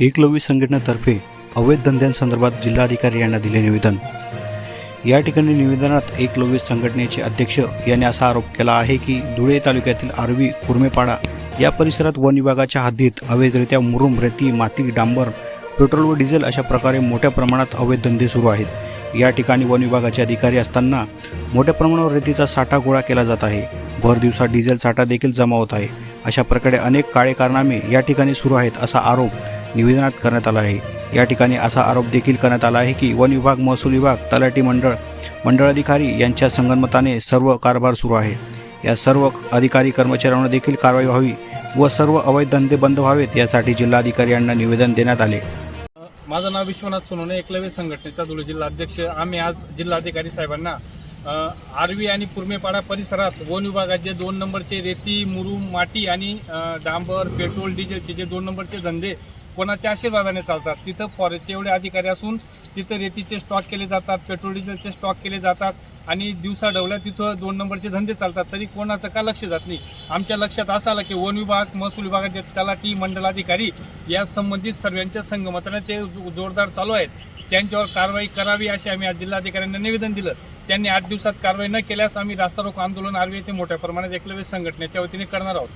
एकलव्य संघटनेतर्फे अवैध धंद्यांसंदर्भात जिल्हाधिकारी यांना दिले निवेदन. या ठिकाणी निवेदनात एकलव्य संघटनेचे अध्यक्ष यांनी असा आरोप केला आहे की धुळे तालुक्यातील आरवी कुर्मेपाडा या परिसरात वन विभागाच्या हद्दीत अवैधरित्या मुरुम रेती माती डांबर पेट्रोल व डिझेल अशा प्रकारे मोठ्या प्रमाणात अवैध धंदे सुरू आहेत. या ठिकाणी वन विभागाचे अधिकारी असताना मोठ्या प्रमाणावर रेतीचा साठा गोळा केला जात आहे. भर दिवसात डिझेल साठा देखील जमा होत आहे. अशा प्रकारे अनेक काळे कारनामे या ठिकाणी सुरू आहेत असा आरोप निवेदनात करण्यात आला आहे. या ठिकाणी असा आरोप देखील करण्यात आला आहे की वन विभाग महसूल विभाग तलाठी मंडळ मंडळ अधिकारी यांच्या संगनमताने सर्व कारभार सुरू आहे. या सर्व अधिकारी कर्मचाऱ्यांवर देखील कारवाई व्हावी व सर्व अवैध धंदे बंद व्हावेत यासाठी जिल्हाधिकारी यांना निवेदन देण्यात आले. माझं नाव विश्वनाथ सोनवणे एकलव्य संघटनेचा धुळे जिल्हा अध्यक्ष. आम्ही आज जिल्हाधिकारी साहेबांना आरवी आणि पुरमेपाडा परिसरात वन विभागाचे दोन नंबरचे रेती मुरू माटी आणि डांबर पेट्रोल डिझेलचे जे दोन नंबरचे धंदे कोणाच्या आशीर्वादाने चालतात? तिथं फॉरेस्टचे एवढे अधिकारी असून तिथं रेतीचे स्टॉक केले जातात पेट्रोल डिझेलचे स्टॉक केले जातात आणि दिवसा डवल्या तिथं दोन नंबरचे धंदे चालतात. तरी कोणाचं का लक्ष जात नाही? आमच्या लक्षात असं आलं की वन विभाग महसूल विभागाचे तलाठी मंडलाधिकारी या संबंधित सर्वांच्या संगमताने ते जो- जोरदार चालू आहेत. त्यांच्यावर कारवाई करावी असे आम्ही आज जिल्हाधिकाऱ्यांना निवेदन दिलं. त्यांनी आठ दिवसात कारवाई न केल्यास आम्ही रास्ता रोको आंदोलन आरवी येथे मोठ्या प्रमाणात एकलव्य संघटनेच्या वतीने करणार आहोत.